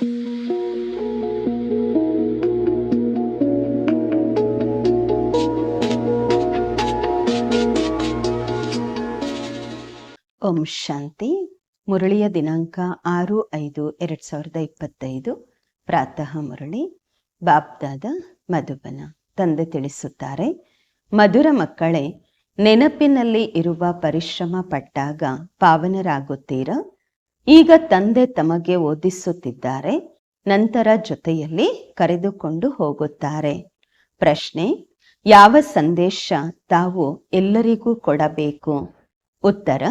ಓಂ ಶಾಂತಿ. ಮುರಳಿಯ ದಿನಾಂಕ ಆರು ಐದು ಎರಡ್ ಸಾವಿರದ ಇಪ್ಪತ್ತೈದು. ಪ್ರಾತಃ ಮುರಳಿ. ಬಾಬ್ದಾದ ಮಧುಬನ. ತಂದೆ ತಿಳಿಸುತ್ತಾರೆ, ಮಧುರ ಮಕ್ಕಳೇ, ನೆನಪಿನಲ್ಲಿ ಇರುವ ಪರಿಶ್ರಮ ಪಟ್ಟಾಗ ಪಾವನರಾಗುತ್ತೀರಾ? ಈಗ ತಂದೆ ತಮಗೆ ಓದಿಸುತ್ತಿದ್ದಾರೆ, ನಂತರ ಜೊತೆಯಲ್ಲಿ ಕರೆದುಕೊಂಡು ಹೋಗುತ್ತಾರೆ. ಪ್ರಶ್ನೆ, ಯಾವ ಸಂದೇಶ ತಾವು ಎಲ್ಲರಿಗೂ ಕೊಡಬೇಕು? ಉತ್ತರ,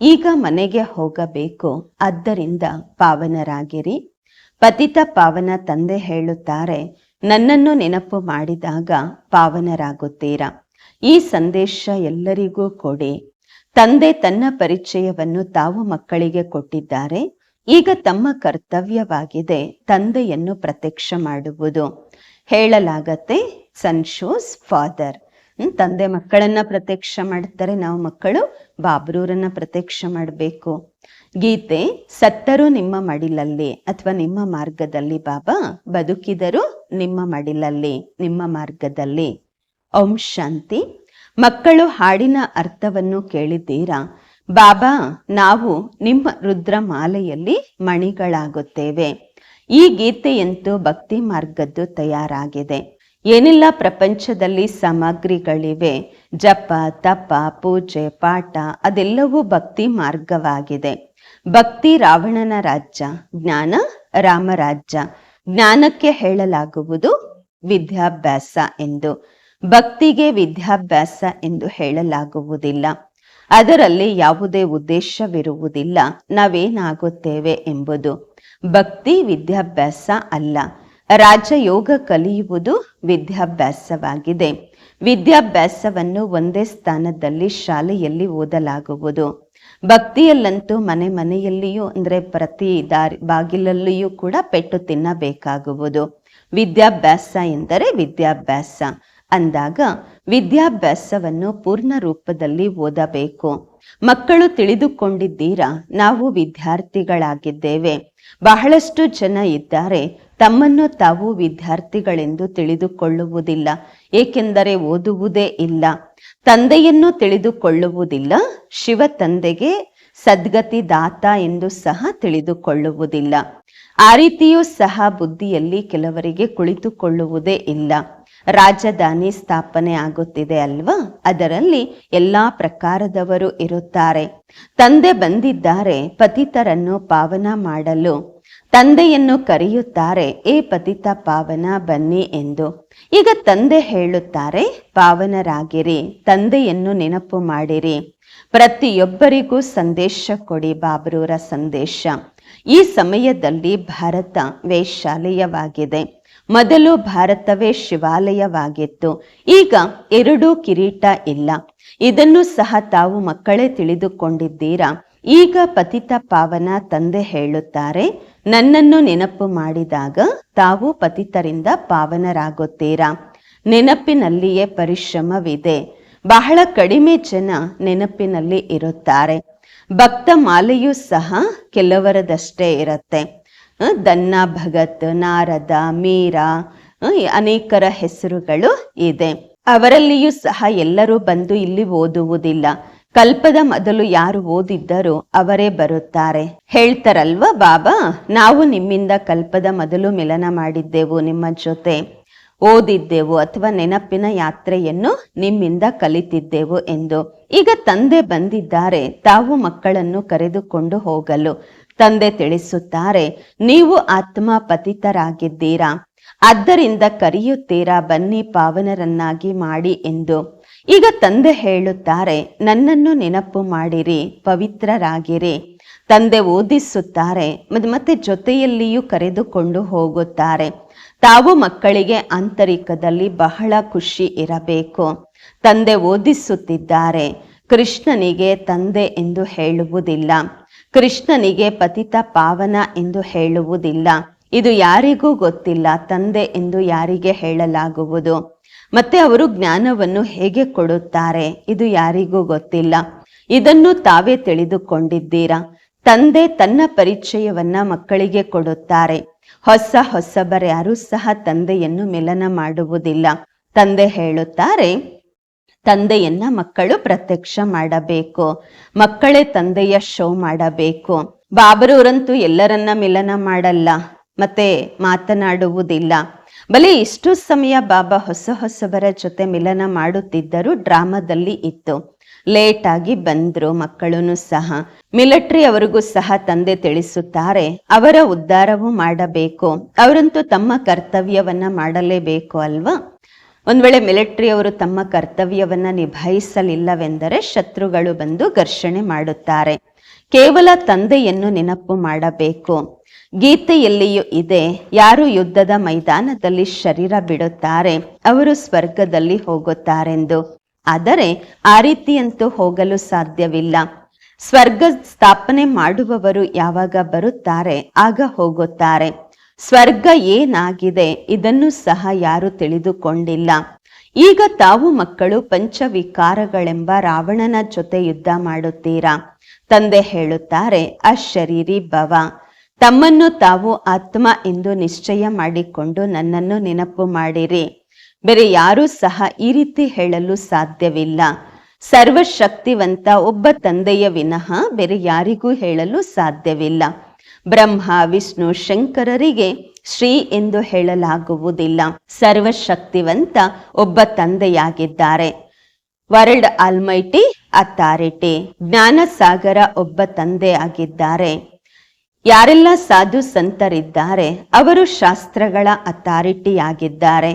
ಈಗ ಮನೆಗೆ ಹೋಗಬೇಕು, ಆದ್ದರಿಂದ ಪಾವನರಾಗಿರಿ. ಪತಿತ ಪಾವನ ತಂದೆ ಹೇಳುತ್ತಾರೆ, ನನ್ನನ್ನು ನೆನಪು ಮಾಡಿದಾಗ ಪಾವನರಾಗುತ್ತೀರಾ? ಈ ಸಂದೇಶ ಎಲ್ಲರಿಗೂ ಕೊಡಿ. ತಂದೆ ತನ್ನ ಪರಿಚಯವನ್ನು ತಾವು ಮಕ್ಕಳಿಗೆ ಕೊಟ್ಟಿದ್ದಾರೆ. ಈಗ ತಮ್ಮ ಕರ್ತವ್ಯವಾಗಿದೆ ತಂದೆಯನ್ನು ಪ್ರತ್ಯಕ್ಷ ಮಾಡುವುದು. ಹೇಳಲಾಗತ್ತೆ ಸನ್ ಶೋಸ್ ಫಾದರ್ ತಂದೆ ಮಕ್ಕಳನ್ನ ಪ್ರತ್ಯಕ್ಷ ಮಾಡ್ತಾರೆ. ನಾವು ಮಕ್ಕಳು ಬಾಬ್ರೂರನ್ನ ಪ್ರತ್ಯಕ್ಷ ಮಾಡಬೇಕು. ಗೀತೆ, ಸತ್ತರು ನಿಮ್ಮ ಮಡಿಲಲ್ಲಿ ಅಥವಾ ನಿಮ್ಮ ಮಾರ್ಗದಲ್ಲಿ ಬಾಬಾ, ಬದುಕಿದರು ನಿಮ್ಮ ಮಡಿಲಲ್ಲಿ, ನಿಮ್ಮ ಮಾರ್ಗದಲ್ಲಿ. ಓಂ ಶಾಂತಿ. ಮಕ್ಕಳು ಹಾಡಿನ ಅರ್ಥವನ್ನು ಕೇಳಿದ್ದೀರಾ? ಬಾಬಾ, ನಾವು ನಿಮ್ಮ ರುದ್ರಮಾಲೆಯಲ್ಲಿ ಮಣಿಗಳಾಗುತ್ತೇವೆ. ಈ ಗೀತೆಯಂತೂ ಭಕ್ತಿ ಮಾರ್ಗದ್ದು ತಯಾರಾಗಿದೆ. ಏನೆಲ್ಲ ಪ್ರಪಂಚದಲ್ಲಿ ಸಾಮಗ್ರಿಗಳಿವೆ? ಜಪ, ತಪ, ಪೂಜೆ, ಪಾಠ, ಅದೆಲ್ಲವೂ ಭಕ್ತಿ ಮಾರ್ಗವಾಗಿದೆ. ಭಕ್ತಿ ರಾವಣನ ರಾಜ್ಯ, ಜ್ಞಾನ ರಾಮರಾಜ್ಯ. ಜ್ಞಾನಕ್ಕೆ ಹೇಳಲಾಗುವುದು ವಿದ್ಯಾಭ್ಯಾಸ ಎಂದು. ಭಕ್ತಿಗೆ ವಿದ್ಯಾಭ್ಯಾಸ ಎಂದು ಹೇಳಲಾಗುವುದಿಲ್ಲ. ಅದರಲ್ಲಿ ಯಾವುದೇ ಉದ್ದೇಶವಿರುವುದಿಲ್ಲ. ನಾವೇನಾಗುತ್ತೇವೆ ಎಂಬುದು ಭಕ್ತಿ ವಿದ್ಯಾಭ್ಯಾಸ ಅಲ್ಲ. ರಾಜಯೋಗ ಕಲಿಯುವುದು ವಿದ್ಯಾಭ್ಯಾಸವಾಗಿದೆ. ವಿದ್ಯಾಭ್ಯಾಸವನ್ನು ಒಂದೇ ಸ್ಥಾನದಲ್ಲಿ ಶಾಲೆಯಲ್ಲಿ ಓದಲಾಗುವುದು. ಭಕ್ತಿಯಲ್ಲಂತೂ ಮನೆ ಮನೆಯಲ್ಲಿಯೂ ಅಂದರೆ ಪ್ರತಿ ದಾರಿ ಬಾಗಿಲಲ್ಲಿಯೂ ಕೂಡ ಪೆಟ್ಟು ತಿನ್ನಬೇಕಾಗುವುದು. ವಿದ್ಯಾಭ್ಯಾಸ ಎಂದರೆ ವಿದ್ಯಾಭ್ಯಾಸ. ಅಂದಾಗ ವಿದ್ಯಾಭ್ಯಾಸವನ್ನು ಪೂರ್ಣ ರೂಪದಲ್ಲಿ ಓದಬೇಕು. ಮಕ್ಕಳು ತಿಳಿದುಕೊಂಡಿದ್ದೀರಾ? ನಾವು ವಿದ್ಯಾರ್ಥಿಗಳಾಗಿದ್ದೇವೆ. ಬಹಳಷ್ಟು ಜನ ಇದ್ದಾರೆ. ತಮ್ಮನ್ನು ತಾವು ವಿದ್ಯಾರ್ಥಿಗಳೆಂದು ತಿಳಿದುಕೊಳ್ಳುವುದಿಲ್ಲ. ಏಕೆಂದರೆ ಓದುವುದೇ ಇಲ್ಲ. ತಂದೆಯನ್ನು ತಿಳಿದುಕೊಳ್ಳುವುದಿಲ್ಲ. ಶಿವ ತಂದೆಗೆ ಸದ್ಗತಿ ದಾತ ಎಂದು ಸಹ ತಿಳಿದುಕೊಳ್ಳುವುದಿಲ್ಲ. ಆ ರೀತಿಯೂ ಸಹ ಬುದ್ಧಿಯಲ್ಲಿ ಕೆಲವರಿಗೆ ಕುಳಿತುಕೊಳ್ಳುವುದೇ ಇಲ್ಲ. ರಾಜಧಾನಿ ಸ್ಥಾಪನೆ ಆಗುತ್ತಿದೆ ಅಲ್ವಾ? ಅದರಲ್ಲಿ ಎಲ್ಲಾ ಪ್ರಕಾರದವರು ಇರುತ್ತಾರೆ. ತಂದೆ ಬಂದಿದ್ದಾರೆ, ಪತಿತರನ್ನು ಪಾವನ ಮಾಡಲು. ತಂದೆಯನ್ನು ಕರೆಯುತ್ತಾರೆ, ಏ ಪತಿತ ಪಾವನ, ಬನ್ನಿ ಎಂದು. ಈಗ ತಂದೆ ಹೇಳುತ್ತಾರೆ, ಪಾವನರಾಗಿರಿ, ತಂದೆಯನ್ನು ನೆನಪು ಮಾಡಿರಿ. ಪ್ರತಿಯೊಬ್ಬರಿಗೂ ಸಂದೇಶ ಕೊಡಿ ಬಾಬ್ರೂರ ಸಂದೇಶ. ಈ ಸಮಯದಲ್ಲಿ ಭಾರತ ವೇಶ್ಯಾಲಯವಾಗಿದೆ. ಮೊದಲು ಭಾರತವೇ ಶಿವಾಲಯವಾಗಿತ್ತು. ಈಗ ಎರಡೂ ಕಿರೀಟ ಇಲ್ಲ. ಇದನ್ನು ಸಹ ತಾವು ಮಕ್ಕಳೇ ತಿಳಿದುಕೊಂಡಿದ್ದೀರಾ? ಈಗ ಪತಿತ ಪಾವನ ತಂದೆ ಹೇಳುತ್ತಾರೆ, ನನ್ನನ್ನು ನೆನಪು ಮಾಡಿದಾಗ ತಾವು ಪತಿತರಿಂದ ಪಾವನರಾಗುತ್ತೀರಾ? ನೆನಪಿನಲ್ಲಿಯೇ ಪರಿಶ್ರಮವಿದೆ. ಬಹಳ ಕಡಿಮೆ ಜನ ನೆನಪಿನಲ್ಲಿ ಇರುತ್ತಾರೆ. ಭಕ್ತ ಮಾಲೆಯೂ ಸಹ ಕೆಲವರದಷ್ಟೇ ಇರುತ್ತೆ. ದನ್ನ, ಭಗತ್, ನಾರದ, ಮೀರಾ ಅನೇಕರ ಹೆಸರುಗಳು ಇದೆ. ಅವರಲ್ಲಿಯೂ ಸಹ ಎಲ್ಲರೂ ಬಂದು ಇಲ್ಲಿ ಓದುವುದಿಲ್ಲ. ಕಲ್ಪದ ಮೊದಲು ಯಾರು ಓದಿದ್ದರೂ ಅವರೇ ಬರುತ್ತಾರೆ. ಹೇಳ್ತಾರಲ್ವ ಬಾಬಾ? ನಾವು ನಿಮ್ಮಿಂದ ಕಲ್ಪದ ಮೊದಲು ಮಿಲನ ಮಾಡಿದ್ದೆವು ನಿಮ್ಮ ಜೊತೆ. ಓದಿದ್ದೆವು ಅಥವಾ ನೆನಪಿನ ಯಾತ್ರೆಯನ್ನು ನಿಮ್ಮಿಂದ ಕಲಿತಿದ್ದೆವು ಎಂದು. ಈಗ ತಂದೆ ಬಂದಿದ್ದಾರೆ. ತಾವು ಮಕ್ಕಳನ್ನು ಕರೆದುಕೊಂಡು ಹೋಗಲು. ತಂದೆ ತಿಳಿಸುತ್ತಾರೆ, ನೀವು ಆತ್ಮ ಪತಿತರಾಗಿದ್ದೀರಾ ಆದ್ದರಿಂದ ಕರೆಯುತ್ತೀರಾ, ಬನ್ನಿ ಪಾವನರನ್ನಾಗಿ ಮಾಡಿ ಎಂದು. ಈಗ ತಂದೆ ಹೇಳುತ್ತಾರೆ, ನನ್ನನ್ನು ನೆನಪು ಮಾಡಿರಿ, ಪವಿತ್ರರಾಗಿರಿ. ತಂದೆ ಓದಿಸುತ್ತಾರೆ ಮತ್ತೆ ಜೊತೆಯಲ್ಲಿಯೂ ಕರೆದುಕೊಂಡು ಹೋಗುತ್ತಾರೆ. ತಾವು ಮಕ್ಕಳಿಗೆ ಆಂತರಿಕದಲ್ಲಿ ಬಹಳ ಖುಷಿ ಇರಬೇಕು. ತಂದೆ ಓದಿಸುತ್ತಿದ್ದಾರೆ, ಕೃಷ್ಣನಿಗೆ ತಂದೆ ಎಂದು ಹೇಳುವುದಿಲ್ಲ. ಕೃಷ್ಣನಿಗೆ ಪತಿತ ಪಾವನ ಎಂದು ಹೇಳುವುದಿಲ್ಲ. ಇದು ಯಾರಿಗೂ ಗೊತ್ತಿಲ್ಲ, ತಂದೆ ಎಂದು ಯಾರಿಗೆ ಹೇಳಲಾಗುವುದು. ಮತ್ತೆ ಅವರು ಜ್ಞಾನವನ್ನು ಹೇಗೆ ಕೊಡುತ್ತಾರೆ, ಇದು ಯಾರಿಗೂ ಗೊತ್ತಿಲ್ಲ. ಇದನ್ನು ತಾವೇ ತಿಳಿದುಕೊಂಡಿದ್ದೀರಾ? ತಂದೆ ತನ್ನ ಪರಿಚಯವನ್ನ ಮಕ್ಕಳಿಗೆ ಕೊಡುತ್ತಾರೆ. ಹೊಸ ಹೊಸಬರ್ಯಾರೂ ಸಹ ತಂದೆಯನ್ನು ಮಿಲನ ಮಾಡುವುದಿಲ್ಲ. ತಂದೆ ಹೇಳುತ್ತಾರೆ ತಂದೆಯನ್ನ ಮಕ್ಕಳು ಪ್ರತ್ಯಕ್ಷ ಮಾಡಬೇಕು, ಮಕ್ಕಳೇ ತಂದೆಯ ಶೋ ಮಾಡಬೇಕು. ಬಾಬರವರಂತೂ ಎಲ್ಲರನ್ನ ಮಿಲನ ಮಾಡಲ್ಲ, ಮತ್ತೆ ಮಾತನಾಡುವುದಿಲ್ಲ. ಬಲಿ ಇಷ್ಟು ಸಮಯ ಬಾಬಾ ಹೊಸ ಹೊಸಬರ ಜೊತೆ ಮಿಲನ ಮಾಡುತ್ತಿದ್ದರು ಡ್ರಾಮಾದಲ್ಲಿ ಇತ್ತು. ಲೇಟ್ ಆಗಿ ಬಂದ್ರು ಮಕ್ಕಳೂ ಸಹ. ಮಿಲಿಟರಿ ಅವರಿಗೂ ಸಹ ತಂದೆ ತಿಳಿಸುತ್ತಾರೆ, ಅವರ ಉದ್ಧಾರವೂ ಮಾಡಬೇಕು. ಅವರಂತೂ ತಮ್ಮ ಕರ್ತವ್ಯವನ್ನ ಮಾಡಲೇಬೇಕು ಅಲ್ವಾ? ಒಂದ್ ವೇಳೆ ಮಿಲಿಟರಿ ಅವರು ತಮ್ಮ ಕರ್ತವ್ಯವನ್ನು ನಿಭಾಯಿಸಲಿಲ್ಲವೆಂದರೆ ಶತ್ರುಗಳು ಬಂದು ಘರ್ಷಣೆ ಮಾಡುತ್ತಾರೆ. ಕೇವಲ ತಂದೆಯನ್ನು ನೆನಪು ಮಾಡಬೇಕು. ಗೀತೆಯಲ್ಲಿಯೂ ಇದೆ, ಯಾರು ಯುದ್ಧದ ಮೈದಾನದಲ್ಲಿ ಶರೀರ ಬಿಡುತ್ತಾರೆ, ಅವರು ಸ್ವರ್ಗದಲ್ಲಿ ಹೋಗುತ್ತಾರೆಂದು. ಆದರೆ ಆ ರೀತಿಯಂತೂ ಹೋಗಲು ಸಾಧ್ಯವಿಲ್ಲ. ಸ್ವರ್ಗ ಸ್ಥಾಪನೆ ಮಾಡುವವರು ಯಾವಾಗ ಬರುತ್ತಾರೆ, ಆಗ ಹೋಗುತ್ತಾರೆ. ಸ್ವರ್ಗ ಏನಾಗಿದೆ ಇದನ್ನು ಸಹ ಯಾರು ತಿಳಿದುಕೊಂಡಿಲ್ಲ. ಈಗ ತಾವು ಮಕ್ಕಳು ಪಂಚವಿಕಾರಗಳೆಂಬ ರಾವಣನ ಜೊತೆ ಯುದ್ಧ ಮಾಡುತ್ತೀರಾ? ತಂದೆ ಹೇಳುತ್ತಾರೆ, ಅಶರೀರಿ ಭವ. ತಮ್ಮನ್ನು ತಾವು ಆತ್ಮ ಎಂದು ನಿಶ್ಚಯ ಮಾಡಿಕೊಂಡು ನನ್ನನ್ನು ನೆನಪು ಮಾಡಿರಿ. ಬೇರೆ ಯಾರೂ ಸಹ ಈ ರೀತಿ ಹೇಳಲು ಸಾಧ್ಯವಿಲ್ಲ. ಸರ್ವಶಕ್ತಿವಂತ ಒಬ್ಬ ತಂದೆಯ ವಿನಃ ಬೇರೆ ಯಾರಿಗೂ ಹೇಳಲು ಸಾಧ್ಯವಿಲ್ಲ. ಬ್ರಹ್ಮ, ವಿಷ್ಣು, ಶಂಕರರಿಗೆ ಶ್ರೀ ಎಂದು ಹೇಳಲಾಗುವುದಿಲ್ಲ. ಸರ್ವಶಕ್ತಿವಂತ ಒಬ್ಬ ತಂದೆಯಾಗಿದ್ದಾರೆ. ವರ್ಲ್ಡ್ ಆಲ್ಮೈಟಿ ಅಥಾರಿಟಿ, ಜ್ಞಾನಸಾಗರ ಒಬ್ಬ ತಂದೆ ಆಗಿದ್ದಾರೆ ಯಾರೆಲ್ಲ ಸಾಧು ಸಂತರಿದ್ದಾರೆ, ಅವರು ಶಾಸ್ತ್ರಗಳ ಅಥಾರಿಟಿಯಾಗಿದ್ದಾರೆ.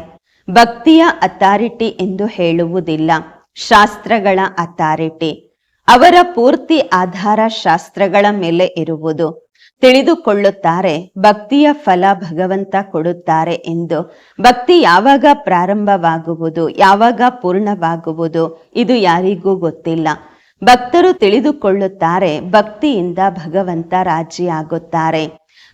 ಭಕ್ತಿಯ ಅಥಾರಿಟಿ ಎಂದು ಹೇಳುವುದಿಲ್ಲ. ಶಾಸ್ತ್ರಗಳ ಅಥಾರಿಟಿ. ಅವರ ಪೂರ್ತಿ ಆಧಾರ ಶಾಸ್ತ್ರಗಳ ಮೇಲೆ ಇರುವುದು. ತಿಳಿದುಕೊಳ್ಳುತ್ತಾರೆ, ಭಕ್ತಿಯ ಫಲ ಭಗವಂತ ಕೊಡುತ್ತಾರೆ ಎಂದು. ಭಕ್ತಿ ಯಾವಾಗ ಪ್ರಾರಂಭವಾಗುವುದು, ಯಾವಾಗ ಪೂರ್ಣವಾಗುವುದು, ಇದು ಯಾರಿಗೂ ಗೊತ್ತಿಲ್ಲ. ಭಕ್ತರು ತಿಳಿದುಕೊಳ್ಳುತ್ತಾರೆ, ಭಕ್ತಿಯಿಂದ ಭಗವಂತ ರಾಜಿಯಾಗುತ್ತಾರೆ.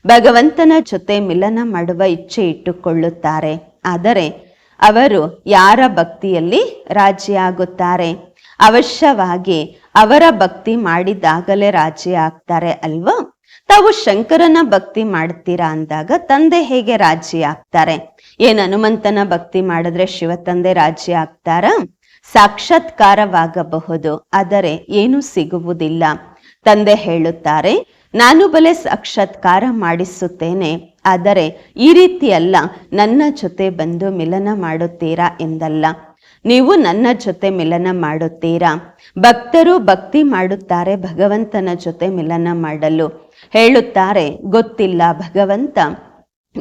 ಭಗವಂತನ ಜೊತೆ ಮಿಲನ ಮಾಡುವ ಇಚ್ಛೆ ಇಟ್ಟುಕೊಳ್ಳುತ್ತಾರೆ. ಆದರೆ, ಅವರು ಯಾರ ಭಕ್ತಿಯಲ್ಲಿ ರಾಜಿಯಾಗುತ್ತಾರೆ? ಅವಶ್ಯವಾಗಿ ಅವರ ಭಕ್ತಿ ಮಾಡಿದಾಗಲೇ ರಾಜಿಯಾಗ್ತಾರೆ ಅಲ್ವಾ? ತಾವು ಶಂಕರನ ಭಕ್ತಿ ಮಾಡ್ತೀರಾ ಅಂದಾಗ ತಂದೆ ಹೇಗೆ ರಾಜಿ ಆಗ್ತಾರೆ? ಏನ್ ಹನುಮಂತನ ಭಕ್ತಿ ಮಾಡಿದ್ರೆ ಶಿವ ತಂದೆ ರಾಜಿ ಆಗ್ತಾರ? ಸಾಕ್ಷಾತ್ಕಾರವಾಗಬಹುದು, ಆದರೆ ಏನು ಸಿಗುವುದಿಲ್ಲ. ತಂದೆ ಹೇಳುತ್ತಾರೆ, ನಾನು ಬಲೆ ಸಾಕ್ಷಾತ್ಕಾರ ಮಾಡಿಸುತ್ತೇನೆ, ಆದರೆ ಈ ರೀತಿಯಲ್ಲ ನನ್ನ ಜೊತೆ ಬಂದು ಮಿಲನ ಮಾಡುತ್ತೀರಾ ಎಂದಲ್ಲ. ನೀವು ನನ್ನ ಜೊತೆ ಮಿಲನ ಮಾಡುತ್ತೀರಾ? ಭಕ್ತರು ಭಕ್ತಿ ಮಾಡುತ್ತಾರೆ, ಭಗವಂತನ ಜೊತೆ ಮಿಲನ ಮಾಡಲು. ಹೇಳುತ್ತಾರೆ, ಗೊತ್ತಿಲ್ಲ ಭಗವಂತ,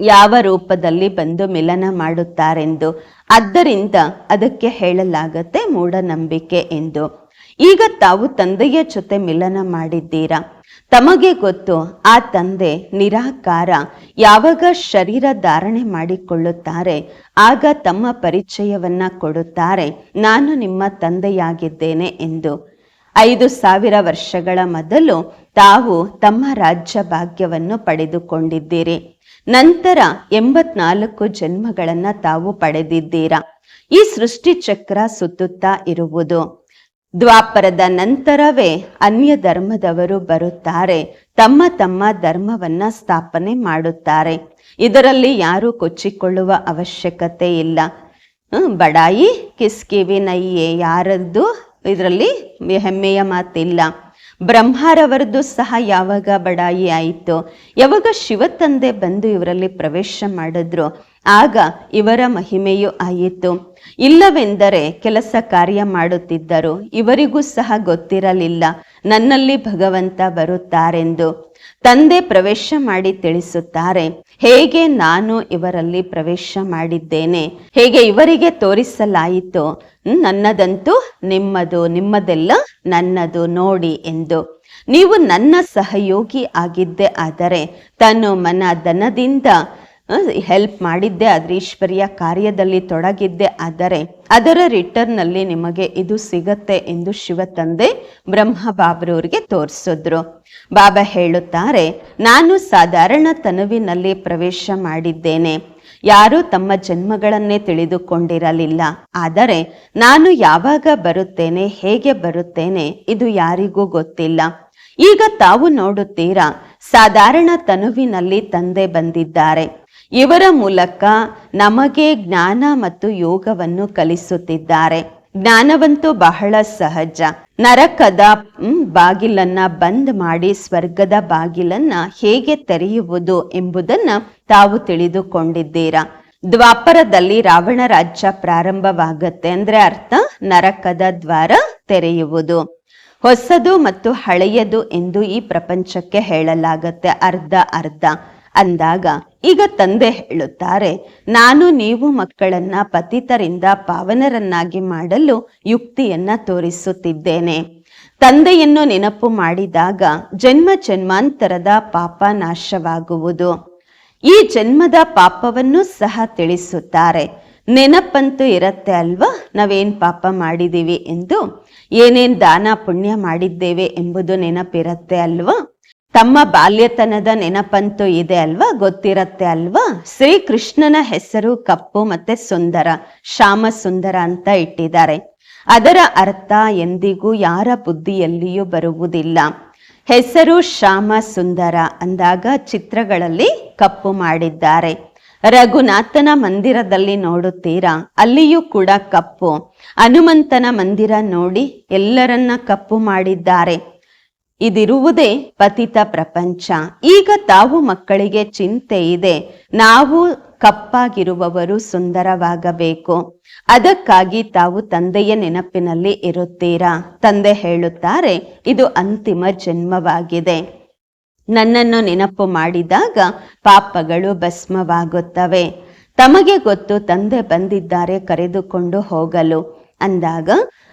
ಯಾವ ರೂಪದಲ್ಲಿ ಬಂದು ಮಿಲನ ಮಾಡುತ್ತಾರೆಂದು. ಆದ್ದರಿಂದ ಅದಕ್ಕೆ ಹೇಳಲಾಗತ್ತೆ ಮೂಢನಂಬಿಕೆ ಎಂದು. ಈಗ ತಾವು ತಂದೆಯ ಜೊತೆ ಮಿಲನ ಮಾಡಿದ್ದೀರಾ? ತಮಗೆ ಗೊತ್ತು, ಆ ತಂದೆ ನಿರಾಕಾರ, ಯಾವಾಗ ಶರೀರ ಧಾರಣೆ ಮಾಡಿಕೊಳ್ಳುತ್ತಾರೆ, ಆಗ ತಮ್ಮ ಪರಿಚಯವನ್ನ ಕೊಡುತ್ತಾರೆ, ನಾನು ನಿಮ್ಮ ತಂದೆಯಾಗಿದ್ದೇನೆ ಎಂದು. ಐದು ಸಾವಿರ ವರ್ಷಗಳ ಮೊದಲು ತಾವು ತಮ್ಮ ರಾಜ್ಯ ಭಾಗ್ಯವನ್ನು ಪಡೆದುಕೊಂಡಿದ್ದೀರಿ. ನಂತರ ಎಂಬತ್ನಾಲ್ಕು ಜನ್ಮಗಳನ್ನ ತಾವು ಪಡೆದಿದ್ದೀರಾ. ಈ ಸೃಷ್ಟಿ ಚಕ್ರ ಸುತ್ತುತ್ತಾ ಇರುವುದು. ದ್ವಾಪರದ ನಂತರವೇ ಅನ್ಯ ಧರ್ಮದವರು ಬರುತ್ತಾರೆ. ತಮ್ಮ ತಮ್ಮ ಧರ್ಮವನ್ನ ಸ್ಥಾಪನೆ ಮಾಡುತ್ತಾರೆ. ಇದರಲ್ಲಿ ಯಾರು ಕೊಚ್ಚಿಕೊಳ್ಳುವ ಅವಶ್ಯಕತೆ ಇಲ್ಲ. ಬಡಾಯಿ ಕಿಸ್ಕಿವಿ ನಯ್ಯೆ ಯಾರದ್ದು? ಇದರಲ್ಲಿ ಹೆಮ್ಮೆಯ ಮಾತಿಲ್ಲ. ಬ್ರಹ್ಮರವರದ್ದು ಸಹ ಯಾವಾಗ ಬಡಾಯಿ ಆಯಿತು? ಯಾವಾಗ ಶಿವ ತಂದೆ ಬಂದು ಇವರಲ್ಲಿ ಪ್ರವೇಶ ಮಾಡಿದ್ರು? ಆಗ ಇವರ ಮಹಿಮೆಯೂ ಆಯಿತು. ಇಲ್ಲವೆಂದರೆ ಕೆಲಸ ಕಾರ್ಯ ಮಾಡುತ್ತಿದ್ದರು. ಇವರಿಗೂ ಸಹ ಗೊತ್ತಿರಲಿಲ್ಲ. ನನ್ನಲ್ಲಿ ಭಗವಂತ ಬರುತ್ತಾರೆಂದು. ತಂದೆ ಪ್ರವೇಶ ಮಾಡಿ ತಿಳಿಸುತ್ತಾರೆ. ಹೇಗೆ ನಾನು ಇವರಲ್ಲಿ ಪ್ರವೇಶ ಮಾಡಿದ್ದೇನೆ? ಹೇಗೆ ಇವರಿಗೆ ತೋರಿಸಲಾಯಿತು? ನನ್ನದಂತೂ ನಿಮ್ಮದು, ನಿಮ್ಮದೆಲ್ಲ ನನ್ನದು ನೋಡಿ ಎಂದು. ನೀವು ನನ್ನ ಸಹಯೋಗಿ ಆಗಿದ್ದೆ ಆದರೆ ತನು ಮನ ಧನದಿಂದ ಹೆಲ್ಪ್ ಮಾಡಿದ್ದೆ ಆದರೆ ಈಶ್ವರಿಯ ಕಾರ್ಯದಲ್ಲಿ ತೊಡಗಿದ್ದೆ. ಆದರೆ ಅದರ ರಿಟರ್ನ್ ಅಲ್ಲಿ ನಿಮಗೆ ಇದು ಸಿಗತ್ತೆ ಎಂದು ಶಿವ ತಂದೆ ಬ್ರಹ್ಮ ಬಾಬ್ರವ್ರಿಗೆ ತೋರಿಸಿದ್ರು. ಬಾಬಾ ಹೇಳುತ್ತಾರೆ, ನಾನು ಸಾಧಾರಣ ತನುವಿನಲ್ಲಿ ಪ್ರವೇಶ ಮಾಡಿದ್ದೇನೆ. ಯಾರೂ ತಮ್ಮ ಜನ್ಮಗಳನ್ನೇ ತಿಳಿದುಕೊಂಡಿರಲಿಲ್ಲ. ಆದರೆ ನಾನು ಯಾವಾಗ ಬರುತ್ತೇನೆ, ಹೇಗೆ ಬರುತ್ತೇನೆ, ಇದು ಯಾರಿಗೂ ಗೊತ್ತಿಲ್ಲ. ಈಗ ತಾವು ನೋಡುತ್ತೀರಾ ಸಾಧಾರಣ ತನುವಿನಲ್ಲಿ ತಂದೆ ಬಂದಿದ್ದಾರೆ. ಇವರ ಮೂಲಕ ನಮಗೆ ಜ್ಞಾನ ಮತ್ತು ಯೋಗವನ್ನು ಕಲಿಸುತ್ತಿದ್ದಾರೆ. ಜ್ಞಾನವಂತೂ ಬಹಳ ಸಹಜ. ನರಕದ ಬಾಗಿಲನ್ನ ಬಂದ್ ಮಾಡಿ ಸ್ವರ್ಗದ ಬಾಗಿಲನ್ನ ಹೇಗೆ ತೆರೆಯುವುದು ಎಂಬುದನ್ನ ತಾವು ತಿಳಿದುಕೊಂಡಿದ್ದೀರಾ. ದ್ವಾಪರದಲ್ಲಿ ರಾವಣ ರಾಜ್ಯ ಪ್ರಾರಂಭವಾಗತ್ತೆ ಅಂದ್ರೆ ಅರ್ಥ ನರಕದ ದ್ವಾರ ತೆರೆಯುವುದು. ಹೊಸದು ಮತ್ತು ಹಳೆಯದು ಎಂದು ಈ ಪ್ರಪಂಚಕ್ಕೆ ಹೇಳಲಾಗತ್ತೆ ಅರ್ಧ ಅರ್ಧ. ಅಂದಾಗ ಈಗ ತಂದೆ ಹೇಳುತ್ತಾರೆ, ನಾನು ನೀವು ಮಕ್ಕಳನ್ನ ಪತಿತರಿಂದ ಪಾವನರನ್ನಾಗಿ ಮಾಡಲು ಯುಕ್ತಿಯನ್ನ ತೋರಿಸುತ್ತಿದ್ದೇನೆ. ತಂದೆಯನ್ನು ನೆನಪು ಮಾಡಿದಾಗ ಜನ್ಮ ಜನ್ಮಾಂತರದ ಪಾಪ ನಾಶವಾಗುವುದು. ಈ ಜನ್ಮದ ಪಾಪವನ್ನು ಸಹ ತಿಳಿಸುತ್ತಾರೆ. ನೆನಪಂತೂ ಇರತ್ತೆ ಅಲ್ವಾ? ನಾವೇನ್ ಪಾಪ ಮಾಡಿದೀವಿ ಎಂದು ಏನೇನ್ ದಾನ ಪುಣ್ಯ ಮಾಡಿದ್ದೇವೆ ಎಂಬುದು ನೆನಪಿರತ್ತೆ ಅಲ್ವಾ? ತಮ್ಮ ಬಾಲ್ಯತನದ ನೆನಪಂತೂ ಇದೆ ಅಲ್ವಾ? ಗೊತ್ತಿರತ್ತೆ ಅಲ್ವಾ? ಶ್ರೀಕೃಷ್ಣನ ಹೆಸರು ಕಪ್ಪು ಮತ್ತೆ ಸುಂದರ, ಶ್ಯಾಮ ಸುಂದರ ಅಂತ ಇಟ್ಟಿದ್ದಾರೆ. ಅದರ ಅರ್ಥ ಎಂದಿಗೂ ಯಾರ ಬುದ್ಧಿಯಲ್ಲಿಯೂ ಬರುವುದಿಲ್ಲ. ಹೆಸರು ಶ್ಯಾಮ ಸುಂದರ ಅಂದಾಗ ಚಿತ್ರಗಳಲ್ಲಿ ಕಪ್ಪು ಮಾಡಿದ್ದಾರೆ. ರಘುನಾಥನ ಮಂದಿರದಲ್ಲಿ ನೋಡುತ್ತೀರಾ? ಅಲ್ಲಿಯೂ ಕೂಡ ಕಪ್ಪು. ಹನುಮಂತನ ಮಂದಿರ ನೋಡಿ ಎಲ್ಲರನ್ನ ಕಪ್ಪು ಮಾಡಿದ್ದಾರೆ. ಇದಿರುವುದೇ ಪತಿತ ಪ್ರಪಂಚ. ಈಗ ತಾವು ಮಕ್ಕಳಿಗೆ ಚಿಂತೆ ಇದೆ. ನಾವು ಕಪ್ಪಾಗಿರುವವರು ಸುಂದರವಾಗಬೇಕು. ಅದಕ್ಕಾಗಿ ತಾವು ತಂದೆಯ ನೆನಪಿನಲ್ಲಿ ಇರುತ್ತೀರಾ? ತಂದೆ ಹೇಳುತ್ತಾರೆ, ಇದು ಅಂತಿಮ ಜನ್ಮವಾಗಿದೆ. ನನ್ನನ್ನು ನೆನಪು ಮಾಡಿದಾಗ ಪಾಪಗಳು ಭಸ್ಮವಾಗುತ್ತವೆ. ತಮಗೆ ಗೊತ್ತು, ತಂದೆ ಬಂದಿದ್ದಾರೆ, ಕರೆದುಕೊಂಡು ಹೋಗಲು. ಅಂದಾಗ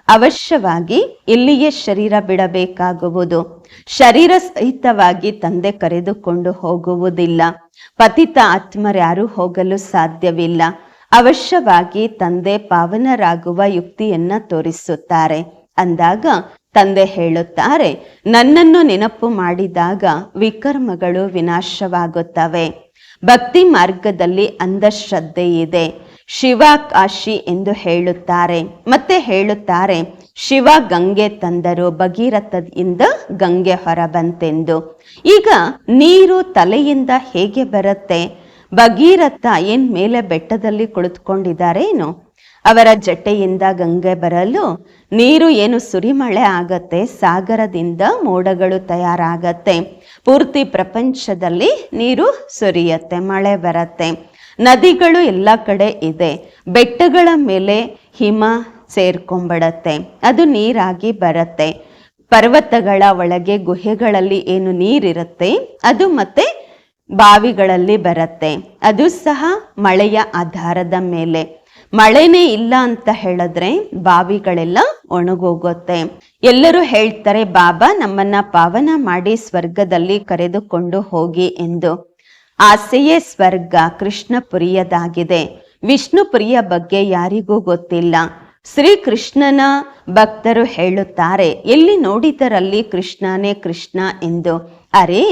ಅವಶ್ಯವಾಗಿ ಇಲ್ಲಿಯೇ ಶರೀರ ಬಿಡಬೇಕಾಗುವುದು. ಶರೀರ ಸಹಿತವಾಗಿ ತಂದೆ ಕರೆದುಕೊಂಡು ಹೋಗುವುದಿಲ್ಲ. ಪತಿತ ಆತ್ಮರ್ಯಾರು ಹೋಗಲು ಸಾಧ್ಯವಿಲ್ಲ. ಅವಶ್ಯವಾಗಿ ತಂದೆ ಪಾವನರಾಗುವ ಯುಕ್ತಿಯನ್ನ ತೋರಿಸುತ್ತಾರೆ. ಅಂದಾಗ ತಂದೆ ಹೇಳುತ್ತಾರೆ, ನನ್ನನ್ನು ನೆನಪು ಮಾಡಿದಾಗ ವಿಕರ್ಮಗಳು ವಿನಾಶವಾಗುತ್ತವೆ. ಭಕ್ತಿ ಮಾರ್ಗದಲ್ಲಿ ಅಂಧಶ್ರದ್ಧೆ ಇದೆ ಕಾಶಿ ಎಂದು ಹೇಳುತ್ತಾರೆ. ಮತ್ತೆ ಹೇಳುತ್ತಾರೆ ಶಿವ ಗಂಗೆ ತಂದರು ಭಗೀರಥದಿಂದ ಗಂಗೆ ಹೊರಬಂತೆಂದು. ಈಗ ನೀರು ತಲೆಯಿಂದ ಹೇಗೆ ಬರುತ್ತೆ? ಭಗೀರಥ ಏನ್ ಮೇಲೆ ಬೆಟ್ಟದಲ್ಲಿ ಕುಳಿತುಕೊಂಡಿದ್ದಾರೇನು? ಅವರ ಜಟೆಯಿಂದ ಗಂಗೆ ಬರಲು ನೀರು ಏನು ಸುರಿಮಳೆ ಆಗತ್ತೆ? ಸಾಗರದಿಂದ ಮೋಡಗಳು ತಯಾರಾಗತ್ತೆ. ಪೂರ್ತಿ ಪ್ರಪಂಚದಲ್ಲಿ ನೀರು ಸುರಿಯತ್ತೆ, ಮಳೆ ಬರತ್ತೆ. ನದಿಗಳು ಎಲ್ಲ ಕಡೆ ಇದೆ. ಬೆಟ್ಟಗಳ ಮೇಲೆ ಹಿಮ ಸೇರ್ಕೊಂಡ್ಬಿಡತ್ತೆ ಅದು ನೀರಾಗಿ ಬರತ್ತೆ. ಪರ್ವತಗಳ ಒಳಗೆ ಗುಹೆಗಳಲ್ಲಿ ಏನು ನೀರಿರುತ್ತೆ, ಅದು ಮತ್ತೆ ಬಾವಿಗಳಲ್ಲಿ ಬರತ್ತೆ. ಅದು ಸಹ ಮಳೆಯ ಆಧಾರದ ಮೇಲೆ. ಮಳೆನೇ ಇಲ್ಲ ಅಂತ ಹೇಳಿದ್ರೆ ಬಾವಿಗಳೆಲ್ಲ ಒಣಗೋಗುತ್ತೆ. ಎಲ್ಲರೂ ಹೇಳ್ತಾರೆ, ಬಾಬಾ, ನಮ್ಮನ್ನ ಪಾವನ ಮಾಡಿ ಸ್ವರ್ಗದಲ್ಲಿ ಕರೆದುಕೊಂಡು ಹೋಗಿ ಎಂದು. ಆಸೆಯೇ ಸ್ವರ್ಗ, ಕೃಷ್ಣಪುರಿಯದಾಗಿದೆ. ವಿಷ್ಣುಪುರಿಯ ಬಗ್ಗೆ ಯಾರಿಗೂ ಗೊತ್ತಿಲ್ಲ. ಶ್ರೀಕೃಷ್ಣನ ಭಕ್ತರು ಹೇಳುತ್ತಾರೆ ಎಲ್ಲಿ ನೋಡಿದರಲ್ಲಿ ಕೃಷ್ಣನೇ ಕೃಷ್ಣ ಎಂದು. ಅರೆ,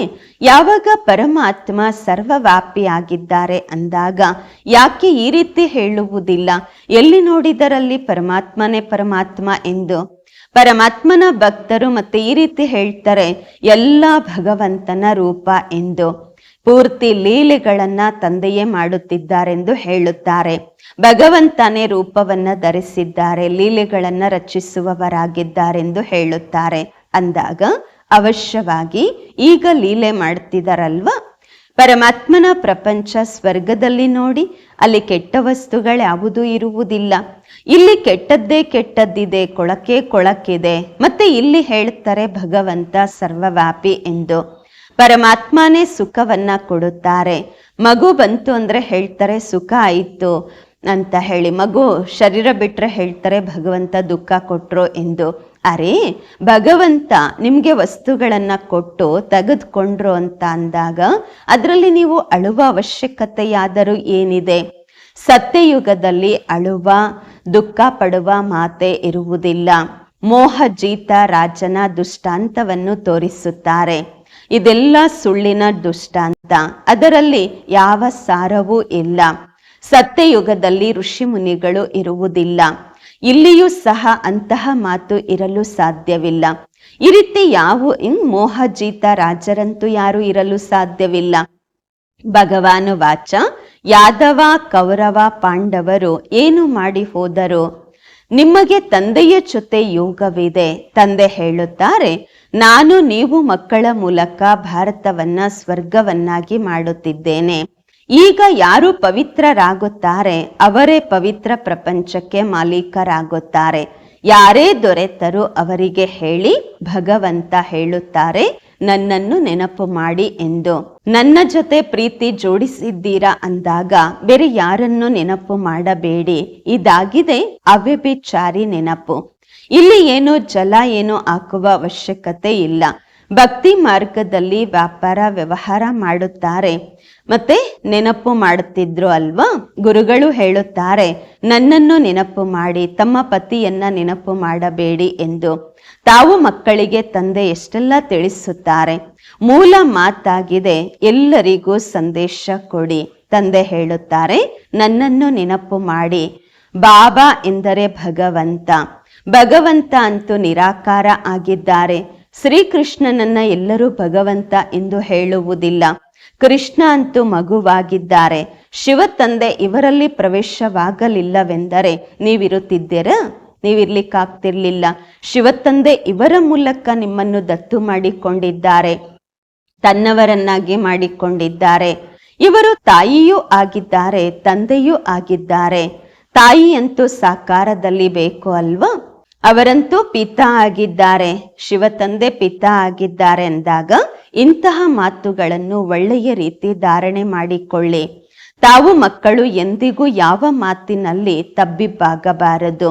ಯಾವಾಗ ಪರಮಾತ್ಮ ಸರ್ವವ್ಯಾಪಿಯಾಗಿದ್ದಾರೆ ಅಂದಾಗ ಯಾಕೆ ಈ ರೀತಿ ಹೇಳುವುದಿಲ್ಲ? ಎಲ್ಲಿ ನೋಡಿದರಲ್ಲಿ ಪರಮಾತ್ಮನೇ ಪರಮಾತ್ಮ ಎಂದು. ಪರಮಾತ್ಮನ ಭಕ್ತರು ಮತ್ತೆ ಈ ರೀತಿ ಹೇಳ್ತಾರೆ, ಎಲ್ಲ ಭಗವಂತನ ರೂಪ ಎಂದು. ಪೂರ್ತಿ ಲೀಲೆಗಳನ್ನ ತಂದೆಯೇ ಮಾಡುತ್ತಿದ್ದಾರೆಂದು ಹೇಳುತ್ತಾರೆ. ಭಗವಂತನೇ ರೂಪವನ್ನ ಧರಿಸಿದ್ದಾರೆ, ಲೀಲೆಗಳನ್ನ ರಚಿಸುವವರಾಗಿದ್ದಾರೆಂದು ಹೇಳುತ್ತಾರೆ. ಅಂದಾಗ ಅವಶ್ಯವಾಗಿ ಈಗ ಲೀಲೆ ಮಾಡ್ತಿದಾರಲ್ವಾ? ಪರಮಾತ್ಮನ ಪ್ರಪಂಚ ಸ್ವರ್ಗದಲ್ಲಿ ನೋಡಿ ಅಲ್ಲಿ ಕೆಟ್ಟ ವಸ್ತುಗಳ್ಯಾವುದೂ ಇರುವುದಿಲ್ಲ. ಇಲ್ಲಿ ಕೆಟ್ಟದ್ದೇ ಕೆಟ್ಟದ್ದಿದೆ, ಕೊಳಕೆ ಕೊಳಕಿದೆ. ಮತ್ತೆ ಇಲ್ಲಿ ಹೇಳ್ತಾರೆ ಭಗವಂತ ಸರ್ವವ್ಯಾಪಿ ಎಂದು. ಪರಮಾತ್ಮನೇ ಸುಖವನ್ನ ಕೊಡುತ್ತಾರೆ. ಮಗು ಬಂತು ಅಂದ್ರೆ ಹೇಳ್ತಾರೆ, ಸುಖ ಆಯಿತು ಅಂತ ಹೇಳಿ. ಮಗು ಶರೀರ ಬಿಟ್ಟರೆ ಹೇಳ್ತಾರೆ, ಭಗವಂತ ದುಃಖ ಕೊಟ್ರು ಎಂದು. ಅರೆ, ಭಗವಂತ ನಿಮಗೆ ವಸ್ತುಗಳನ್ನು ಕೊಟ್ಟು ತೆಗೆದುಕೊಂಡ್ರು ಅಂತ ಅಂದಾಗ ಅದರಲ್ಲಿ ನೀವು ಅಳುವ ಅವಶ್ಯಕತೆಯಾದರೂ ಏನಿದೆ? ಸತ್ಯಯುಗದಲ್ಲಿ ಅಳುವ, ದುಃಖ ಪಡುವ ಮಾತೆ ಇರುವುದಿಲ್ಲ. ಮೋಹಜೀತ ರಾಜನ ದುಷ್ಟಾಂತವನ್ನು ತೋರಿಸುತ್ತಾರೆ. ಇದೆಲ್ಲ ಸುಳ್ಳಿನ ದುಷ್ಟಾಂತ ಅದರಲ್ಲಿ ಯಾವ ಸಾರವೂ ಇಲ್ಲ. ಸತ್ಯಯುಗದಲ್ಲಿ ಋಷಿ ಮುನಿಗಳು ಇರುವುದಿಲ್ಲ. ಇಲ್ಲಿಯೂ ಸಹ ಅಂತಹ ಮಾತು ಇರಲು ಸಾಧ್ಯವಿಲ್ಲ. ಈ ರೀತಿ ಯಾವ ಇನ್ ಮೋಹಜೀತ ರಾಜರಂತೂ ಯಾರು ಇರಲು ಸಾಧ್ಯವಿಲ್ಲ. ಭಗವಾನು ವಾಚ ಯಾದವ ಕೌರವ ಪಾಂಡವರು ಏನು ಮಾಡಿ ಹೋದರು? ನಿಮಗೆ ತಂದೆಯ ಜೊತೆ ಯೋಗವಿದೆ. ತಂದೆ ಹೇಳುತ್ತಾರೆ, ನಾನು ನೀವು ಮಕ್ಕಳ ಮೂಲಕ ಭಾರತವನ್ನ ಸ್ವರ್ಗವನ್ನಾಗಿ ಮಾಡುತ್ತಿದ್ದೇನೆ. ಈಗ ಯಾರು ಪವಿತ್ರರಾಗುತ್ತಾರೆ, ಅವರೇ ಪವಿತ್ರ ಪ್ರಪಂಚಕ್ಕೆ ಮಾಲೀಕರಾಗುತ್ತಾರೆ. ಯಾರೇ ದೊರೆತರೂ ಅವರಿಗೆ ಹೇಳಿ, ಭಗವಂತ ಹೇಳುತ್ತಾರೆ, ನನ್ನನ್ನು ನೆನಪು ಮಾಡಿ ಎಂದು. ನನ್ನ ಜೊತೆ ಪ್ರೀತಿ ಜೋಡಿಸಿದ್ದೀರಾ ಅಂದಾಗ ಬೇರೆ ಯಾರನ್ನು ನೆನಪು ಮಾಡಬೇಡಿ. ಇದಾಗಿದೆ ಅವ್ಯಭಿಚಾರಿ ನೆನಪು. ಇಲ್ಲಿ ಏನು ಜಲ ಏನು ಹಾಕುವ ಅವಶ್ಯಕತೆ ಇಲ್ಲ. ಭಕ್ತಿ ಮಾರ್ಗದಲ್ಲಿ ವ್ಯಾಪಾರ, ವ್ಯವಹಾರ ಮಾಡುತ್ತಾರೆ. ಮತ್ತೆ ನೆನಪು ಮಾಡುತ್ತಿದ್ರು ಅಲ್ವಾ? ಗುರುಗಳು ಹೇಳುತ್ತಾರೆ, ನನ್ನನ್ನು ನೆನಪು ಮಾಡಿ, ತಮ್ಮ ಪತಿಯನ್ನ ನೆನಪು ಮಾಡಬೇಡಿ ಎಂದು. ತಾವು ಮಕ್ಕಳಿಗೆ, ತಂದೆ ಎಷ್ಟೆಲ್ಲ ತಿಳಿಸುತ್ತಾರೆ. ಮೂಲ ಮಾತಾಗಿದೆ, ಎಲ್ಲರಿಗೂ ಸಂದೇಶ ಕೊಡಿ. ತಂದೆ ಹೇಳುತ್ತಾರೆ, ನನ್ನನ್ನು ನೆನಪು ಮಾಡಿ. ಬಾಬಾ ಎಂದರೆ ಭಗವಂತ. ಭಗವಂತ ಅಂತೂ ನಿರಾಕಾರ ಆಗಿದ್ದಾರೆ. ಶ್ರೀಕೃಷ್ಣನನ್ನ ಎಲ್ಲರೂ ಭಗವಂತ ಎಂದು ಹೇಳುವುದಿಲ್ಲ. ಕೃಷ್ಣ ಅಂತೂ ಮಗುವಾಗಿದ್ದಾರೆ. ಶಿವ ತಂದೆ ಇವರಲ್ಲಿ ಪ್ರವೇಶವಾಗಲಿಲ್ಲವೆಂದರೆ ನೀವಿರುತ್ತಿದ್ದೀರಾ? ನೀವಿರ್ಲಿಕ್ಕಾಗ್ತಿರ್ಲಿಲ್ಲ. ಶಿವತಂದೆ ಇವರ ಮೂಲಕ ನಿಮ್ಮನ್ನು ದತ್ತು ಮಾಡಿಕೊಂಡಿದ್ದಾರೆ. ತನ್ನವರನ್ನಾಗಿ ಮಾಡಿಕೊಂಡಿದ್ದಾರೆ. ಇವರು ತಾಯಿಯೂ ಆಗಿದ್ದಾರೆ, ತಂದೆಯೂ ಆಗಿದ್ದಾರೆ. ತಾಯಿಯಂತೂ ಸಾಕಾರದಲ್ಲಿ ಬೇಕು ಅಲ್ವಾ? ಅವರಂತೂ ಪಿತಾ ಆಗಿದ್ದಾರೆ ಶಿವ ತಂದೆ ಪಿತಾ ಆಗಿದ್ದಾರೆ ಅಂದಾಗ ಇಂತಹ ಮಾತುಗಳನ್ನು ಒಳ್ಳೆಯ ರೀತಿ ಧಾರಣೆ ಮಾಡಿಕೊಳ್ಳಿ. ತಾವು ಮಕ್ಕಳು ಎಂದಿಗೂ ಯಾವ ಮಾತಿನಲ್ಲಿ ತಬ್ಬಿಬ್ಬಾಗಬಾರದು.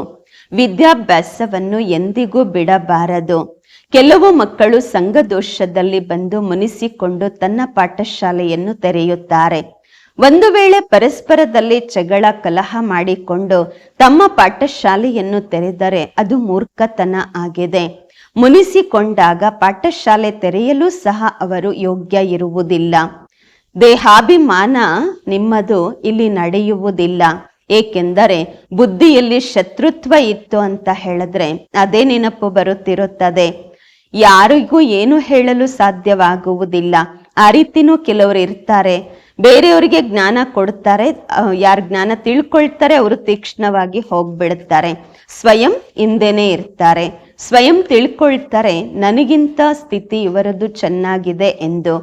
ವಿದ್ಯಾಭ್ಯಾಸವನ್ನು ಎಂದಿಗೂ ಬಿಡಬಾರದು. ಕೆಲವು ಮಕ್ಕಳು ಸಂಘದೋಷದಲ್ಲಿ ಬಂದು ಮುನಿಸಿಕೊಂಡು ತನ್ನ ಪಾಠಶಾಲೆಯನ್ನು ತೆರೆಯುತ್ತಾರೆ. ಒಂದು ವೇಳೆ ಪರಸ್ಪರದಲ್ಲಿ ಜಗಳ ಕಲಹ ಮಾಡಿಕೊಂಡು ತಮ್ಮ ಪಾಠಶಾಲೆಯನ್ನು ತೆರೆದರೆ ಅದು ಮೂರ್ಖತನ ಆಗಿದೆ. ಮುನಿಸಿಕೊಂಡಾಗ ಪಾಠಶಾಲೆ ತೆರೆಯಲು ಸಹ ಅವರು ಯೋಗ್ಯ ಇರುವುದಿಲ್ಲ. ದೇಹಾಭಿಮಾನ ನಿಮ್ಮದು ಇಲ್ಲಿ ನಡೆಯುವುದಿಲ್ಲ. ಏಕೆಂದರೆ ಬುದ್ಧಿಯಲ್ಲಿ ಶತ್ರುತ್ವ ಇತ್ತು ಅಂತ ಹೇಳಿದ್ರೆ ಅದೇ ನೆನಪು ಬರುತ್ತಿರುತ್ತದೆ. ಯಾರಿಗೂ ಏನು ಹೇಳಲು ಸಾಧ್ಯವಾಗುವುದಿಲ್ಲ. ಆ ರೀತಿನೂ ಕೆಲವರು ಇರ್ತಾರೆ. ಬೇರೆಯವರಿಗೆ ಜ್ಞಾನ ಕೊಡ್ತಾರೆ ಯಾರು ಜ್ಞಾನ ತಿಳ್ಕೊಳ್ತಾರೆ, ಅವರು ತೀಕ್ಷ್ಣವಾಗಿ ಹೋಗ್ಬಿಡುತ್ತಾರೆ ಸ್ವಯಂ ಹಿಂದೆನೇ ಇರ್ತಾರೆ. ಸ್ವಯಂ ತಿಳ್ಕೊಳ್ತಾರೆ, ನನಗಿಂತ ಸ್ಥಿತಿ ಇವರದು ಚೆನ್ನಾಗಿದೆ ಎಂದು.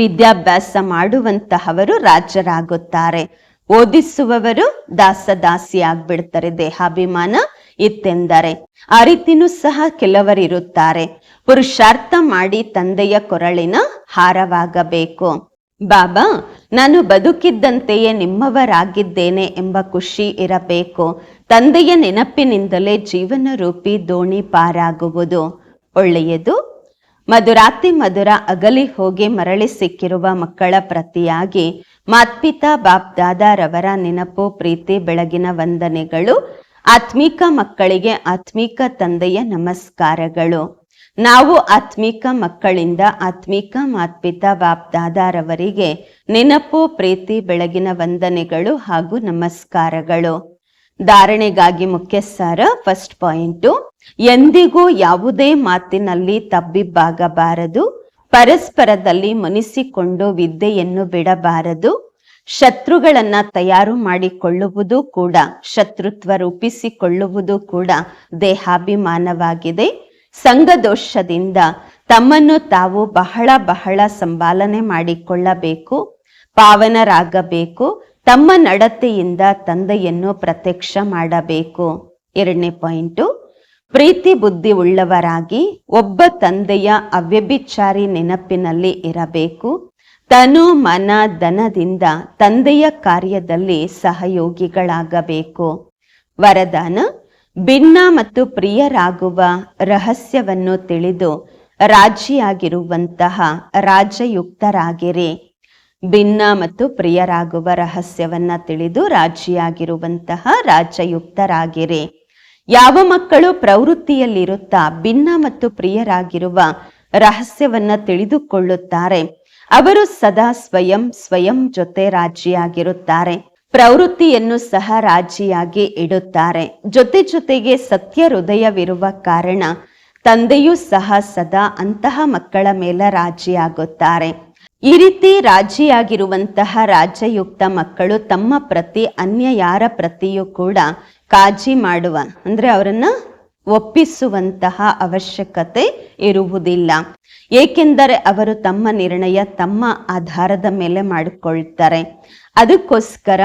ವಿದ್ಯಾಭ್ಯಾಸ ಮಾಡುವಂತಹವರು ರಾಜರಾಗುತ್ತಾರೆ. ಓದಿಸುವವರು ದಾಸ ದಾಸಿ ಆಗ್ಬಿಡ್ತಾರೆ ದೇಹಾಭಿಮಾನ ಇತ್ತೆಂದರೆ ಆ ರೀತಿನೂ ಸಹ ಕೆಲವರಿರುತ್ತಾರೆ. ಪುರುಷಾರ್ಥ ಮಾಡಿ ತಂದೆಯ ಕೊರಳಿನ ಹಾರವಾಗಬೇಕು. ಬಾಬಾ, ನಾನು ಬದುಕಿದ್ದಂತೆಯೇ ನಿಮ್ಮವರಾಗಿದ್ದೇನೆ ಎಂಬ ಖುಷಿ ಇರಬೇಕು. ತಂದೆಯ ನೆನಪಿನಿಂದಲೇ ಜೀವನ ರೂಪಿ ದೋಣಿ ಪಾರಾಗುವುದು. ಒಳ್ಳೆಯದು. ಮಧುರಾತಿ ಮಧುರ ಅಗಲಿ ಹೋಗಿ ಮರಳಿ ಸಿಕ್ಕಿರುವ ಮಕ್ಕಳ ಪ್ರತಿಯಾಗಿ ಮಾತ್ಪಿತಾ ಬಾಪ್ ದಾದಾರವರ ನೆನಪು, ಪ್ರೀತಿ, ಬೆಳಗಿನ ವಂದನೆಗಳು ಆತ್ಮಿಕ ಮಕ್ಕಳಿಗೆ ಆತ್ಮಿಕ ತಂದೆಯ ನಮಸ್ಕಾರಗಳು. ನಾವು ಆತ್ಮಿಕ ಮಕ್ಕಳಿಂದ ಆತ್ಮಿಕ ಮಾತ್ಪಿತಾ ಬಾಪ್ದಾದಾರವರಿಗೆ ನೆನಪು, ಪ್ರೀತಿ, ಬೆಳಗಿನ ವಂದನೆಗಳು ಹಾಗೂ ನಮಸ್ಕಾರಗಳು. ಧಾರಣೆಗಾಗಿ ಮುಖ್ಯ ಸಾರ ಫಸ್ಟ್ ಪಾಯಿಂಟು ಎಂದಿಗೂ ಯಾವುದೇ ಮಾತಿನಲ್ಲಿ ತಬ್ಬಿಬ್ಬಾಗಬಾರದು, ಪರಸ್ಪರದಲ್ಲಿ ಮುನಿಸಿಕೊಂಡು ವಿದ್ಯೆಯನ್ನು ಬಿಡಬಾರದು ಶತ್ರುಗಳನ್ನ ತಯಾರು ಮಾಡಿಕೊಳ್ಳುವುದು ಕೂಡ, ಶತ್ರುತ್ವ ರೂಪಿಸಿಕೊಳ್ಳುವುದು ಕೂಡ ದೇಹಾಭಿಮಾನವಾಗಿದೆ. ಸಂಘದೋಷದಿಂದ ತಮ್ಮನ್ನು ತಾವು ಬಹಳ ಬಹಳ ಸಂಪಾಲನೆ ಮಾಡಿಕೊಳ್ಳಬೇಕು, ಪಾವನರಾಗಬೇಕು, ತಮ್ಮ ನಡತೆಯಿಂದ ತಂದೆಯನ್ನು ಪ್ರತ್ಯಕ್ಷ ಮಾಡಬೇಕು. ಎರಡನೇ ಪಾಯಿಂಟು, ಪ್ರೀತಿ ಬುದ್ಧಿ ಉಳ್ಳವರಾಗಿ ಒಬ್ಬ ತಂದೆಯ ಅವ್ಯಭಿಚಾರಿ ನೆನಪಿನಲ್ಲಿ ಇರಬೇಕು. ತನು ಮನ ಧನದಿಂದ ತಂದೆಯ ಕಾರ್ಯದಲ್ಲಿ ಸಹಯೋಗಿಗಳಾಗಬೇಕು. ವರದಾನ, ಭಿನ್ನ ಮತ್ತು ಪ್ರಿಯರಾಗುವ ರಹಸ್ಯವನ್ನು ತಿಳಿದು ರಾಜಿಯಾಗಿರುವಂತಹ ರಾಜಯುಕ್ತರಾಗಿರಿ. ಭಿನ್ನ ಮತ್ತು ಪ್ರಿಯರಾಗುವ ರಹಸ್ಯವನ್ನ ತಿಳಿದು ರಾಜಿಯಾಗಿರುವಂತಹ ರಾಜಯುಕ್ತರಾಗಿರಿ. ಯಾವ ಮಕ್ಕಳು ಪ್ರವೃತ್ತಿಯಲ್ಲಿರುತ್ತಾ ಭಿನ್ನ ಮತ್ತು ಪ್ರಿಯರಾಗಿರುವ ರಹಸ್ಯವನ್ನ ತಿಳಿದುಕೊಳ್ಳುತ್ತಾರೆ ಅವರು ಸದಾ ಸ್ವಯಂ ಸ್ವಯಂ ಜೊತೆ ರಾಜಿಯಾಗಿರುತ್ತಾರೆ. ಪ್ರವೃತ್ತಿಯನ್ನು ಸಹ ರಾಜಿಯಾಗಿ ಇಡುತ್ತಾರೆ. ಜೊತೆ ಜೊತೆಗೆ ಸತ್ಯ ಹೃದಯವಿರುವ ಕಾರಣ ತಂದೆಯೂ ಸಹ ಸದಾ ಅಂತಹ ಮಕ್ಕಳ ಮೇಲೆ ರಾಜಿಯಾಗುತ್ತಾರೆ. ಈ ರೀತಿ ರಾಜಿಯಾಗಿರುವಂತಹ ರಾಜ್ಯಯುಕ್ತ ಮಕ್ಕಳು ತಮ್ಮ ಪ್ರತಿ ಅನ್ಯ ಯಾರ ಪ್ರತಿಯೂ ಕೂಡ ಕಾಜಿ ಮಾಡುವ, ಅಂದ್ರೆ ಅವರನ್ನ ಒಪ್ಪಿಸುವಂತಹ ಅವಶ್ಯಕತೆ ಇರುವುದಿಲ್ಲ. ಏಕೆಂದರೆ ಅವರು ತಮ್ಮ ನಿರ್ಣಯ ತಮ್ಮ ಆಧಾರದ ಮೇಲೆ ಮಾಡಿಕೊಳ್ತಾರೆ. ಅದಕ್ಕೋಸ್ಕರ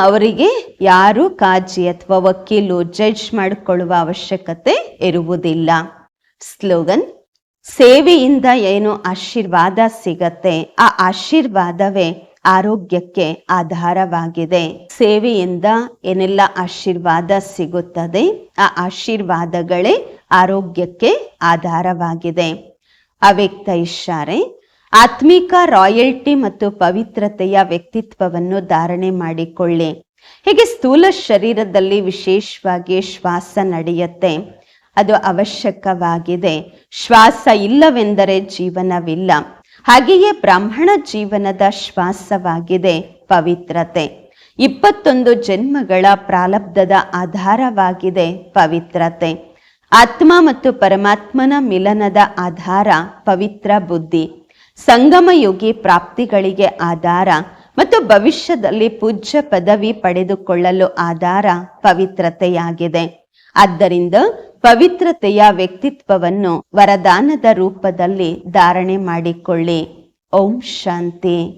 ಅವರಿಗೆ ಯಾರು ಕಾಜಿ ಅಥವಾ ವಕೀಲು ಜಡ್ಜ್ ಮಾಡಿಕೊಳ್ಳುವ ಅವಶ್ಯಕತೆ ಇರುವುದಿಲ್ಲ. ಸ್ಲೋಗನ್, ಸೇವೆಯಿಂದ ಏನು ಆಶೀರ್ವಾದ ಸಿಗತ್ತೆ? ಆ ಆಶೀರ್ವಾದವೇ ಆರೋಗ್ಯಕ್ಕೆ ಆಧಾರವಾಗಿದೆ. ಸೇವೆಯಿಂದ ಏನೆಲ್ಲ ಆಶೀರ್ವಾದ ಸಿಗುತ್ತದೆ? ಆ ಆಶೀರ್ವಾದಗಳೇ ಆರೋಗ್ಯಕ್ಕೆ ಆಧಾರವಾಗಿದೆ. ಅವ್ಯಕ್ತ ಇಷ್ಟಾರೆ, ಆತ್ಮಿಕ ರಾಯಲ್ಟಿ ಮತ್ತು ಪವಿತ್ರತೆಯ ವ್ಯಕ್ತಿತ್ವವನ್ನು ಧಾರಣೆ ಮಾಡಿಕೊಳ್ಳಿ. ಹೀಗೆ ಸ್ಥೂಲ ಶರೀರದಲ್ಲಿ ವಿಶೇಷವಾಗಿ ಶ್ವಾಸ ನಡೆಯುತ್ತೆ. ಅದು ಅವಶ್ಯಕವಾಗಿದೆ. ಶ್ವಾಸ ಇಲ್ಲವೆಂದರೆ ಜೀವನವಿಲ್ಲ. ಹಾಗೆಯೇ ಬ್ರಾಹ್ಮಣ ಜೀವನದ ಶ್ವಾಸವಾಗಿದೆ ಪವಿತ್ರತೆ. ಇಪ್ಪತ್ತೊಂದು ಜನ್ಮಗಳ ಪ್ರಾಲಬ್ಧದ ಆಧಾರವಾಗಿದೆ ಪವಿತ್ರತೆ. ಆತ್ಮ ಮತ್ತು ಪರಮಾತ್ಮನ ಮಿಲನದ ಆಧಾರ ಪವಿತ್ರ ಬುದ್ಧಿ. ಸಂಗಮ ಯೋಗಿ ಪ್ರಾಪ್ತಿಗಳಿಗೆ ಆಧಾರ ಮತ್ತು ಭವಿಷ್ಯದಲ್ಲಿ ಪೂಜ್ಯ ಪದವಿ ಪಡೆದುಕೊಳ್ಳಲು ಆಧಾರ ಪವಿತ್ರತೆಯಾಗಿದೆ. ಆದ್ದರಿಂದ ಪವಿತ್ರತೆಯ ವ್ಯಕ್ತಿತ್ವವನ್ನು ವರದಾನದ ರೂಪದಲ್ಲಿ ಧಾರಣೆ ಮಾಡಿಕೊಳ್ಳಿ. ಓಂ ಶಾಂತಿ.